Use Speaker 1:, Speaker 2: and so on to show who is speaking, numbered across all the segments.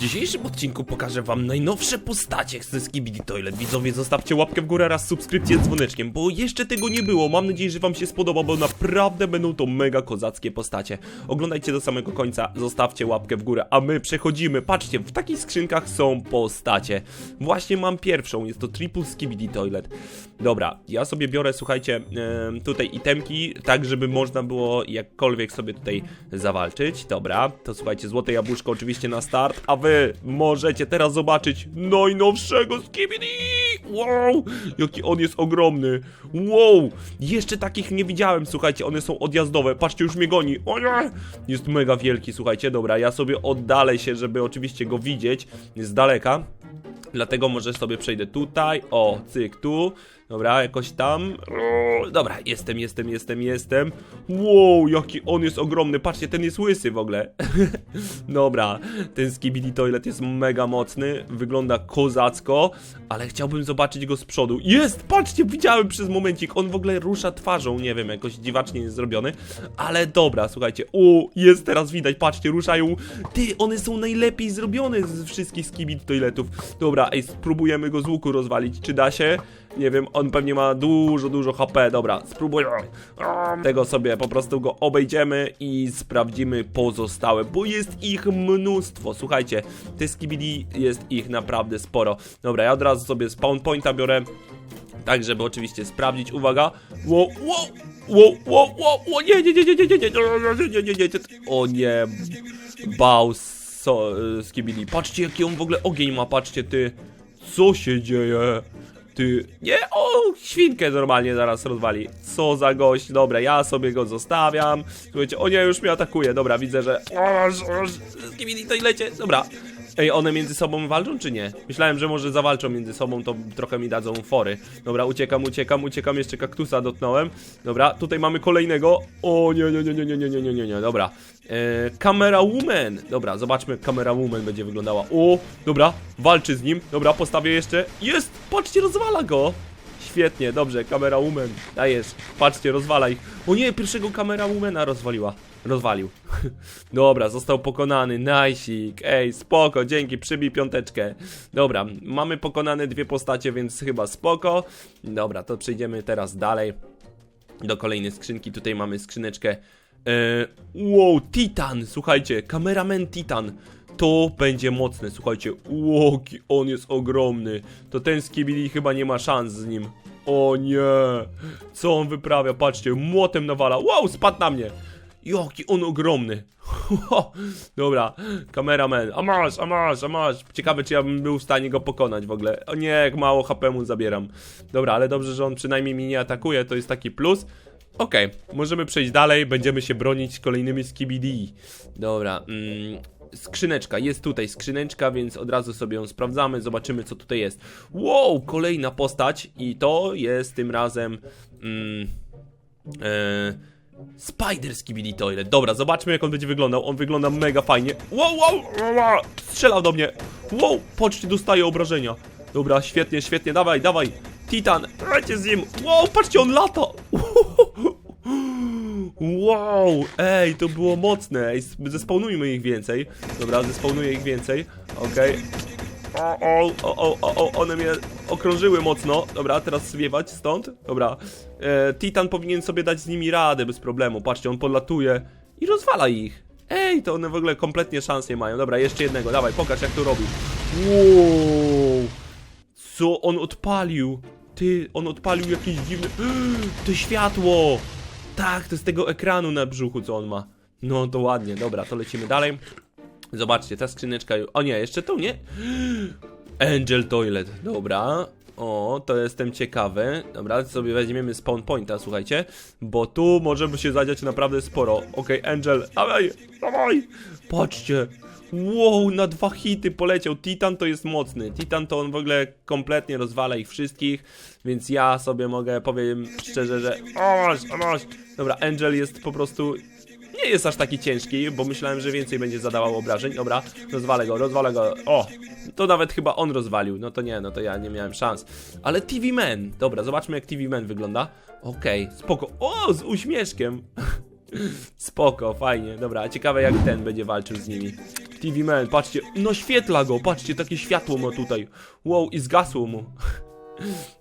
Speaker 1: dzisiejszym odcinku pokażę wam najnowsze postacie ze Skibidi Toilet. Widzowie, zostawcie łapkę w górę oraz subskrypcję z dzwoneczkiem, bo jeszcze tego nie było. Mam nadzieję, że wam się spodoba, bo naprawdę będą to mega kozackie postacie. Oglądajcie do samego końca, zostawcie łapkę w górę, a my przechodzimy. Patrzcie, w takich skrzynkach są postacie. Właśnie mam pierwszą, jest to Triple Skibidi Toilet. Dobra, ja sobie biorę, słuchajcie, tutaj itemki, tak żeby można było jakkolwiek sobie tutaj zawalczyć. Dobra, to słuchajcie, złote jabłuszko oczywiście na start, a wy możecie teraz zobaczyć najnowszego Skibidi! Wow, jaki on jest ogromny! Wow, jeszcze takich nie widziałem, słuchajcie, one są odjazdowe, patrzcie, już mnie goni, o nie! Jest mega wielki, słuchajcie, dobra, ja sobie oddalę się, żeby oczywiście go widzieć z daleka. Dlatego może sobie przejdę tutaj. O, cyk, tu. Dobra, jakoś tam. Dobra, jestem, jestem, jestem, jestem. Wow, jaki on jest ogromny. Patrzcie, ten jest łysy w ogóle. dobra, ten Skibidi Toilet jest mega mocny. Wygląda kozacko, ale chciałbym zobaczyć go z przodu. Jest, patrzcie, widziałem przez momencik. On w ogóle rusza twarzą, nie wiem, jakoś dziwacznie jest zrobiony. Ale dobra, słuchajcie. O, jest teraz widać, patrzcie, ruszają. Ty, one są najlepiej zrobione z wszystkich Skibidi Toiletów. Dobra, ej, spróbujemy go z łuku rozwalić. Czy da się? Nie wiem, on pewnie ma dużo, dużo HP. Dobra, spróbujemy. Tego sobie po prostu go obejdziemy i sprawdzimy pozostałe, bo jest ich mnóstwo. Słuchajcie, te skibidi jest ich naprawdę sporo. Dobra, ja od razu sobie spawn pointa biorę. Tak, żeby oczywiście sprawdzić. Uwaga. Wow, wow, wow, wow, wow, wow, nie, nie, nie, nie, nie, nie, nie, nie, nie, nie, nie, nie. O nie. Bał so, skibidi. Patrzcie, jaki on w ogóle ogień ma, patrzcie, ty. Co się dzieje? Ty. Nie, o, świnkę normalnie zaraz rozwali. Co za gość. Dobra, ja sobie go zostawiam. Słuchajcie, o nie, już mnie atakuje. Dobra, widzę, że. O, skibidi to lecie. Dobra. Ej, one między sobą walczą, czy nie? Myślałem, że może zawalczą między sobą, to trochę mi dadzą fory. Dobra, uciekam, uciekam, uciekam, jeszcze kaktusa dotknąłem. Dobra, tutaj mamy kolejnego. O nie, nie, nie, nie, nie, nie, nie, nie, nie, nie, dobra. Eee, Camera Woman. Dobra, zobaczmy, jak Camera Woman będzie wyglądała. O, dobra, walczy z nim. Dobra, postawię jeszcze. Jest, patrzcie, rozwala go. Świetnie, dobrze, kamera woman, dajesz, patrzcie, rozwala ich. O nie, pierwszego kamera womana rozwaliła. Rozwalił. Dobra, został pokonany, najsik. Ej, spoko, dzięki, przybij piąteczkę. Dobra, mamy pokonane dwie postacie, więc chyba spoko. Dobra, to przejdziemy teraz dalej do kolejnej skrzynki. Tutaj mamy skrzyneczkę. E, wow, Titan, słuchajcie, kameraman Titan. To będzie mocne, słuchajcie. Łoki, on jest ogromny. To ten Skibidi chyba nie ma szans z nim. O nie. Co on wyprawia? Patrzcie, młotem nawala. Wow, spadł na mnie. Jaki on ogromny. Dobra, kameraman. A masz, a masz, a masz. Ciekawe, czy ja bym był w stanie go pokonać w ogóle. O nie, jak mało HP mu zabieram. Dobra, ale dobrze, że on przynajmniej mnie nie atakuje, to jest taki plus. Okej, możemy przejść dalej, będziemy się bronić kolejnymi skibidi. Dobra, mm, skrzyneczka, jest tutaj skrzyneczka, więc od razu sobie ją sprawdzamy, zobaczymy co tutaj jest. Wow, kolejna postać i to jest tym razem... Mm, e, Spider Skibidi Toilet. Dobra, zobaczmy jak on będzie wyglądał. On wygląda mega fajnie. Wow, wow, wow. Strzelał do mnie. Wow, patrzcie, dostaje obrażenia. Dobra, świetnie, świetnie, dawaj, dawaj. Titan, lecie z nim. Wow, patrzcie, on lata. Wow, ej, to było mocne. Ej, ich więcej. Dobra, zespawnuję ich więcej. Okej. O, o, o, o, o, o, one mnie okrążyły mocno. Dobra, teraz zwiewać stąd. Dobra. E, Titan powinien sobie dać z nimi radę bez problemu. Patrzcie, on podlatuje i rozwala ich. Ej, to one w ogóle kompletnie szans nie mają. Dobra, jeszcze jednego. Dawaj, pokaż jak to robi. Wow. Co on odpalił? Ty, on odpalił jakieś dziwne... To światło! Tak, to z tego ekranu na brzuchu, co on ma. No to ładnie, dobra, to lecimy dalej. Zobaczcie, ta skrzyneczka. O nie, jeszcze tu nie? Angel Toilet, dobra. O, to jestem ciekawy. Dobra, sobie weźmiemy spawn pointa, słuchajcie. Bo tu może by się zadziać naprawdę sporo. Okej, Angel, dawaj, dawaj. Patrzcie. Wow, na dwa hity poleciał. Titan to jest mocny. Titan to on w ogóle kompletnie rozwala ich wszystkich. Więc ja sobie mogę, powiem szczerze, że... O, masz, o. Dobra, Angel jest po prostu nie jest aż taki ciężki, bo myślałem, że więcej będzie zadawał obrażeń. Dobra, rozwalę go, rozwalę go. O, to nawet chyba on rozwalił. No to nie, no to ja nie miałem szans. Ale TV Man, dobra, zobaczmy jak TV Man wygląda. Okej, spoko. O, z uśmieszkiem. Spoko, fajnie, dobra, ciekawe jak ten będzie walczył z nimi. TV Man, patrzcie, no świetla go, patrzcie, takie światło ma tutaj. Wow, i zgasło mu.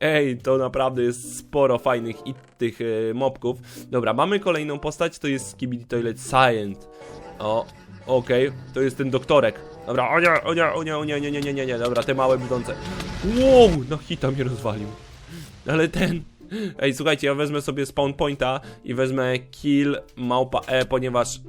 Speaker 1: Ej, to naprawdę jest sporo fajnych i tych e, mobków. Dobra, mamy kolejną postać, to jest Skibidi Toilet Science. O, okej, to jest ten doktorek. Dobra, o nie, o nie, o nie, o nie, nie, nie, nie, nie, nie, dobra, te małe brudzące. Wow, no hita mnie rozwalił. Ale ten... Ej, słuchajcie, ja wezmę sobie spawn pointa i wezmę kill małpa E, ponieważ e,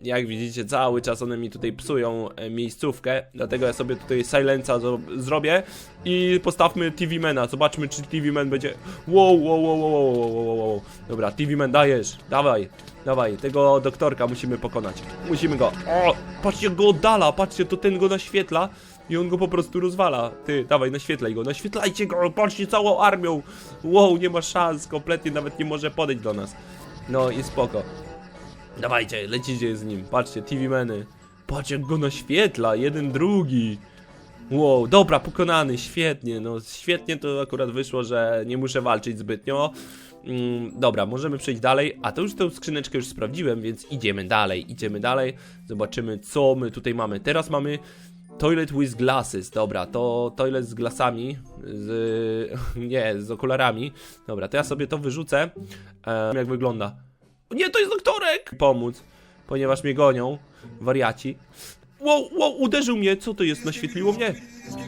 Speaker 1: jak widzicie cały czas one mi tutaj psują e, miejscówkę, dlatego ja sobie tutaj silenca zrobię i postawmy TV Mana, zobaczmy czy TV Man będzie... Wow, wow, wow, wow, wow, wow, wow. Dobra, TV Man dajesz, dawaj, dawaj, tego doktorka musimy pokonać, musimy go... O, patrzcie, go oddala, patrzcie, to ten go naświetla i on go po prostu rozwala. Ty, dawaj, naświetlaj go, naświetlajcie go, patrzcie całą armią. Wow, nie ma szans, kompletnie nawet nie może podejść do nas. No i spoko. Dawajcie, lecicie z nim, patrzcie, TV meny. Patrzcie, jak go naświetla, jeden, drugi. Wow, dobra, pokonany, świetnie, no świetnie to akurat wyszło, że nie muszę walczyć zbytnio. Mm, dobra, możemy przejść dalej, a to już tę skrzyneczkę już sprawdziłem, więc idziemy dalej, idziemy dalej, zobaczymy co my tutaj mamy. Teraz mamy Toilet with glasses, dobra, to toilet z glasami, z... nie, z okularami. Dobra, to ja sobie to wyrzucę. Jak wygląda? Nie, to jest doktorek! Pomóc, ponieważ mnie gonią, wariaci. Wow, wow, uderzył mnie, co to jest, naświetliło mnie?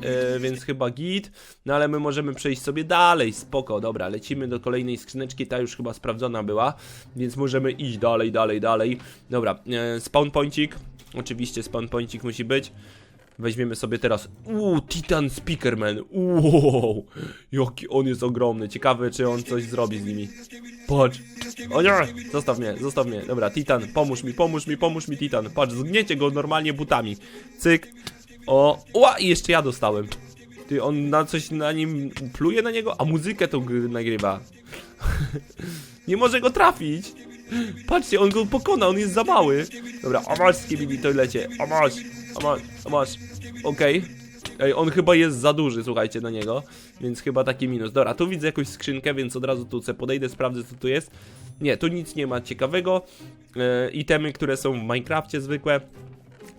Speaker 1: E, więc chyba git, no ale my możemy przejść sobie dalej, spoko, dobra, lecimy do kolejnej skrzyneczki, ta już chyba sprawdzona była, więc możemy iść dalej, dalej, dalej. Dobra, e, spawn pointik, oczywiście spawn pointik musi być. Weźmiemy sobie teraz. Uuu, Titan Speakerman. Wow, jaki on jest ogromny. Ciekawe, czy on coś zrobi z nimi. Patrz. O nie! Zostaw mnie, zostaw mnie. Dobra, Titan, pomóż mi, pomóż mi, pomóż mi, Titan. Patrz, zgniecie go normalnie butami. Cyk. O, ła, i jeszcze ja dostałem. Ty, on na coś na nim pluje na niego, a muzykę to gry- nagrywa. nie może go trafić. Patrzcie, on go pokona, on jest za mały. Dobra, a masz skibidi toilecie, a masz, a masz, a masz. Okej. Ej, on chyba jest za duży, słuchajcie, na niego, więc chyba taki minus. Dobra, tu widzę jakąś skrzynkę, więc od razu tu podejdę, sprawdzę co tu jest. Nie, tu nic nie ma ciekawego. E, itemy, które są w Minecrafcie zwykłe,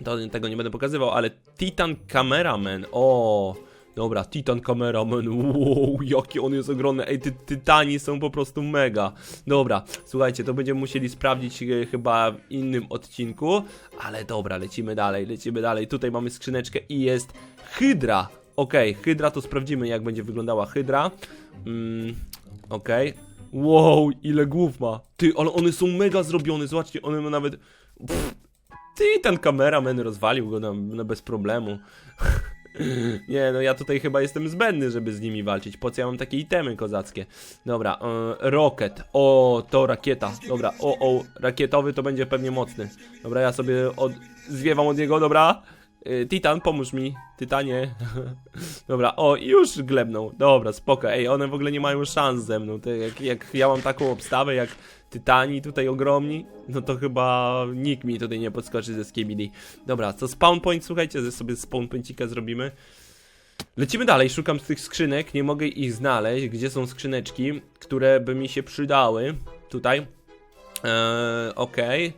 Speaker 1: to tego nie będę pokazywał, ale Titan Cameraman, o, dobra, Titan Cameraman, wow, jaki on jest ogromny, ej, ty, tytani są po prostu mega. Dobra, słuchajcie, to będziemy musieli sprawdzić e, chyba w innym odcinku, ale dobra, lecimy dalej, lecimy dalej, tutaj mamy skrzyneczkę i jest Hydra, okej, Hydra to sprawdzimy jak będzie wyglądała Hydra, mm, okej, wow, ile głów ma, ty, ale one są mega zrobione, zobaczcie, one ma nawet... Pff, ty, ten kameraman rozwalił go na, na bez problemu. Nie, no ja tutaj chyba jestem zbędny, żeby z nimi walczyć. Po co ja mam takie itemy kozackie? Dobra, e, Rocket. O, to rakieta. Dobra, o, o, rakietowy to będzie pewnie mocny. Dobra, ja sobie od... zwiewam od niego, dobra? E, Titan, pomóż mi. Tytanie. Dobra, o, już glebnął. Dobra, spoko. Ej, one w ogóle nie mają szans ze mną. Te, jak, jak ja mam taką obstawę, jak Tytani tutaj ogromni, no to chyba nikt mi tutaj nie podskoczy ze Skibidi. Dobra, to spawn point, słuchajcie, że sobie spawn pointika zrobimy. Lecimy dalej, szukam tych skrzynek, nie mogę ich znaleźć. Gdzie są skrzyneczki, które by mi się przydały? Tutaj. Eee, okej.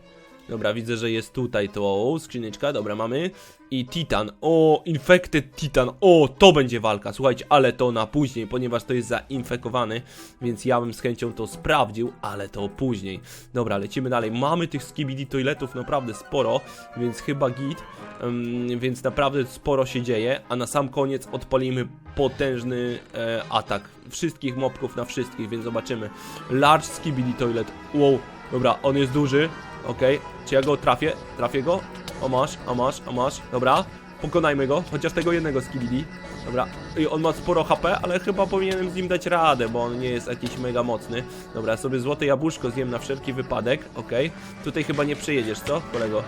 Speaker 1: Dobra, widzę, że jest tutaj to skrzyneczka, dobra, mamy. I Titan, o, Infected Titan, o, to będzie walka, słuchajcie, ale to na później, ponieważ to jest zainfekowany, więc ja bym z chęcią to sprawdził, ale to później. Dobra, lecimy dalej, mamy tych skibidi toiletów naprawdę sporo, więc chyba git, Ym, więc naprawdę sporo się dzieje, a na sam koniec odpalimy potężny e, atak. Wszystkich mobków na wszystkich, więc zobaczymy. Large skibidi toilet, wow, dobra, on jest duży, okej, czy ja go trafię? Trafię go? O masz, o masz, o masz, dobra, pokonajmy go, chociaż tego jednego skibidi, dobra, i on ma sporo HP, ale chyba powinienem z nim dać radę, bo on nie jest jakiś mega mocny, dobra, sobie złote jabłuszko zjem na wszelki wypadek, okej, tutaj chyba nie przejedziesz, co, kolego?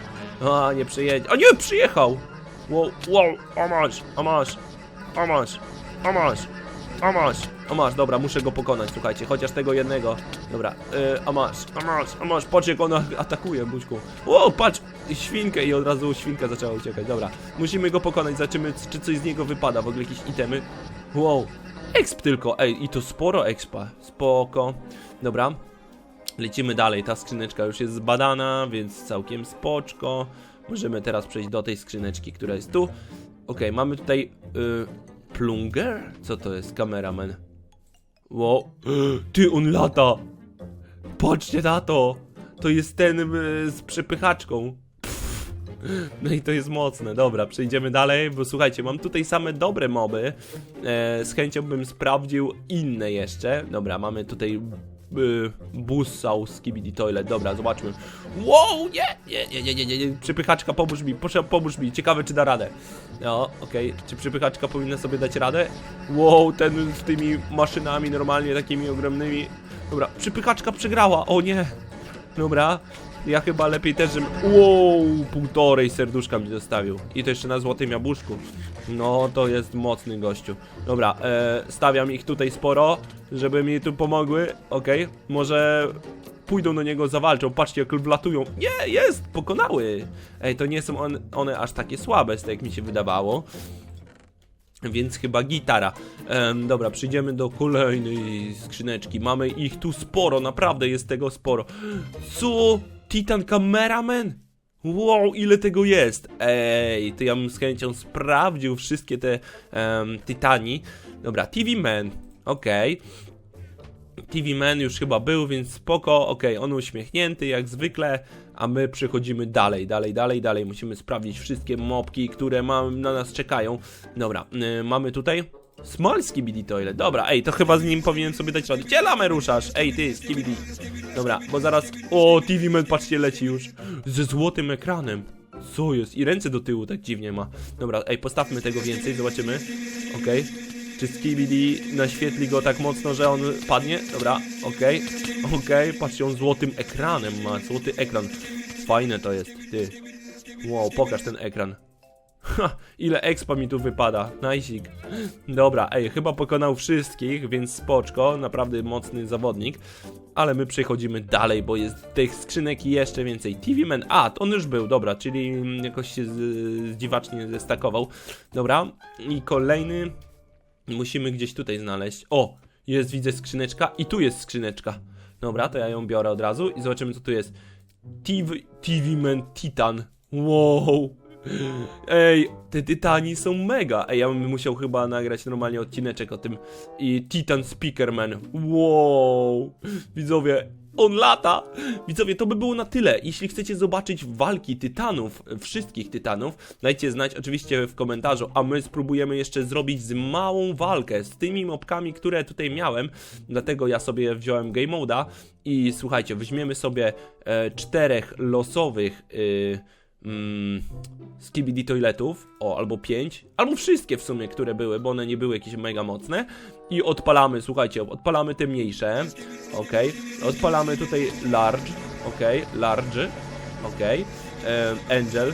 Speaker 1: A, nie przejedzie, a nie, przyjechał! Wow, wow, o masz, o masz, o masz, o masz, o masz, o masz, dobra, muszę go pokonać, słuchajcie, chociaż tego jednego. Dobra, yy, a masz, a masz, a masz, patrz jak ona atakuje, buźku. O, patrz, świnkę i od razu świnka zaczęła uciekać, dobra. Musimy go pokonać, zobaczymy, czy coś z niego wypada, w ogóle jakieś itemy. Wow, exp tylko, ej, i to sporo expa, spoko. Dobra, Lecimy dalej, ta skrzyneczka już jest zbadana, więc całkiem spoczko. Możemy teraz przejść do tej skrzyneczki, która jest tu. Okej, mamy tutaj y, plunger? Co to jest? Kameraman. Wow. Ty, on lata! Patrzcie na to! To jest ten y, z przepychaczką. Pff. No i to jest mocne. Dobra, przejdziemy dalej, bo słuchajcie, mam tutaj same dobre moby. E, z chęcią bym sprawdził inne jeszcze. Dobra, mamy tutaj Bussał z Skibidi Toilet. Dobra, zobaczmy. Wow, nie, nie, nie, nie, nie, nie. Przypychaczka, pomóż mi, proszę, pomóż mi. Ciekawe, czy da radę. No, okej. Czy przypychaczka powinna sobie dać radę? Wow, ten z tymi maszynami normalnie takimi ogromnymi. Dobra, przypychaczka przegrała, o nie. Dobra, ja chyba lepiej też, żebym... Wow, półtorej serduszka mi zostawił. I to jeszcze na złotym jabłuszku. No, to jest mocny gościu. Dobra, e, stawiam ich tutaj sporo, żeby mi tu pomogły. Okej, może pójdą do niego, zawalczą. Patrzcie, jak wlatują. Nie, jest, pokonały. Ej, to nie są on, one aż takie słabe, z tego jak mi się wydawało. Więc chyba gitara. Em, dobra, przyjdziemy do kolejnej skrzyneczki. Mamy ich tu sporo, naprawdę jest tego sporo. Co? Titan Cameraman? Wow, ile tego jest? Ej, to ja bym z chęcią sprawdził wszystkie te em, Titani. Dobra, TV Man, okej. TV Man już chyba był, więc spoko, okej, on uśmiechnięty jak zwykle, a my przechodzimy dalej, dalej, dalej, dalej. Musimy sprawdzić wszystkie mopki, które mam, na nas czekają. Dobra, y, mamy tutaj Small Skibidi Toilet, dobra, ej, to chyba z nim powinien sobie dać radę. Gdzie ruszasz? Ej, ty, Skibidi. Dobra, bo zaraz... O, TV Man, patrzcie, leci już. Ze złotym ekranem. Co jest? I ręce do tyłu tak dziwnie ma. Dobra, ej, postawmy tego więcej, zobaczymy. Okej. Czy Skibidi naświetli go tak mocno, że on padnie? Dobra, okej, okej, patrzcie, on złotym ekranem ma, złoty ekran. Fajne to jest, ty. Wow, pokaż ten ekran. Ha, ile expa mi tu wypada, najsik. Dobra, ej, chyba pokonał wszystkich, więc spoczko, naprawdę mocny zawodnik. Ale my przechodzimy dalej, bo jest tych skrzynek jeszcze więcej. TV Man, a, on już był, dobra, czyli mm, jakoś się z, dziwacznie zestakował. Dobra, i kolejny musimy gdzieś tutaj znaleźć. O, jest, widzę skrzyneczka i tu jest skrzyneczka. Dobra, to ja ją biorę od razu i zobaczymy co tu jest. TV, TV Man Titan. Wow. Ej, te tytani są mega. Ej, ja bym musiał chyba nagrać normalnie odcineczek o tym. I Titan Speakerman. Wow. Widzowie, on lata! Widzowie, to by było na tyle. Jeśli chcecie zobaczyć walki tytanów, wszystkich tytanów, dajcie znać oczywiście w komentarzu, a my spróbujemy jeszcze zrobić z małą walkę z tymi mopkami, które tutaj miałem. Dlatego ja sobie wziąłem game moda i słuchajcie, weźmiemy sobie e, czterech losowych y, mm, skibidi toiletów, o, albo pięć, albo wszystkie w sumie, które były, bo one nie były jakieś mega mocne. I odpalamy, słuchajcie, odpalamy te mniejsze, ok, odpalamy tutaj large, ok, large, ok, em, angel,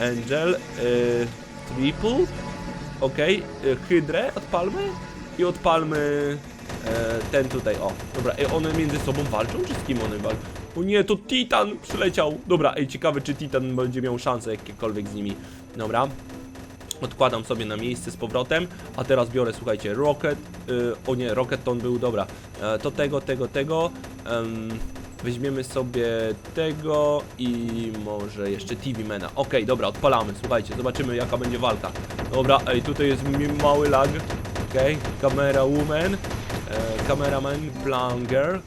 Speaker 1: angel, y, triple, ok, y, hydrę odpalmy. I odpalmy e, ten tutaj, o, dobra, ej, one między sobą walczą, czy z kim one walczą? O nie, to Titan przyleciał, dobra, ej, ciekawe, czy Titan będzie miał szansę jakiekolwiek z nimi, dobra, Odkładam sobie na miejsce z powrotem, a teraz biorę, słuchajcie, Rocket, y, o nie, Rocket to on był, dobra, e, to tego, tego, tego, em, weźmiemy sobie tego i może jeszcze TV Mana, okej, dobra, odpalamy, słuchajcie, zobaczymy jaka będzie walka, dobra, ej, tutaj jest mały lag, okej, kamera woman, e, kameraman, plunger,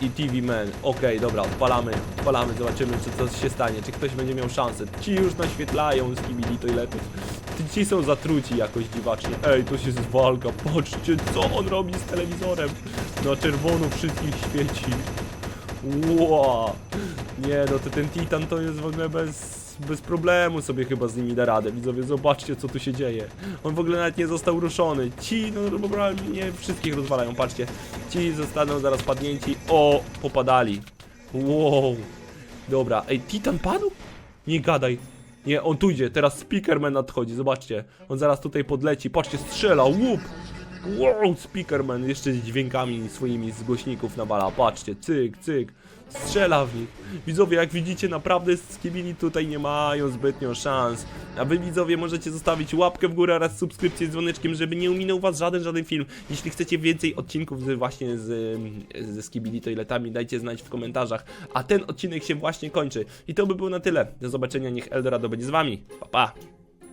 Speaker 1: i TV Man. Okej, dobra, odpalamy, odpalamy, zobaczymy, czy coś się stanie, czy ktoś będzie miał szansę. Ci już naświetlają z Kibili Toiletów. Ci, są zatruci jakoś dziwacznie. Ej, to się jest walka, patrzcie, co on robi z telewizorem. Na czerwono wszystkich świeci. Ła! Nie, no to ten Titan to jest w ogóle bez, bez problemu sobie chyba z nimi da radę. Widzowie, zobaczcie co tu się dzieje. On w ogóle nawet nie został ruszony. Ci, no nie wszystkich rozwalają, patrzcie. Ci zostaną zaraz padnięci. O, popadali. Wow. Dobra, ej, Titan padł? Nie gadaj. Nie, on tu idzie, teraz Speakerman nadchodzi, zobaczcie. On zaraz tutaj podleci, patrzcie, strzela, łup! Wow, Speakerman, jeszcze z dźwiękami swoimi z głośników nawala, patrzcie, cyk, cyk. strzela w nich. Widzowie, jak widzicie, naprawdę Skibidi tutaj nie mają zbytnio szans. A wy widzowie możecie zostawić łapkę w górę oraz subskrypcję z dzwoneczkiem, żeby nie ominął was żaden, żaden film. Jeśli chcecie więcej odcinków z, właśnie z, ze Skibidi Toiletami, dajcie znać w komentarzach. A ten odcinek się właśnie kończy. I to by było na tyle. Do zobaczenia, niech Eldorado będzie z wami. Pa, pa!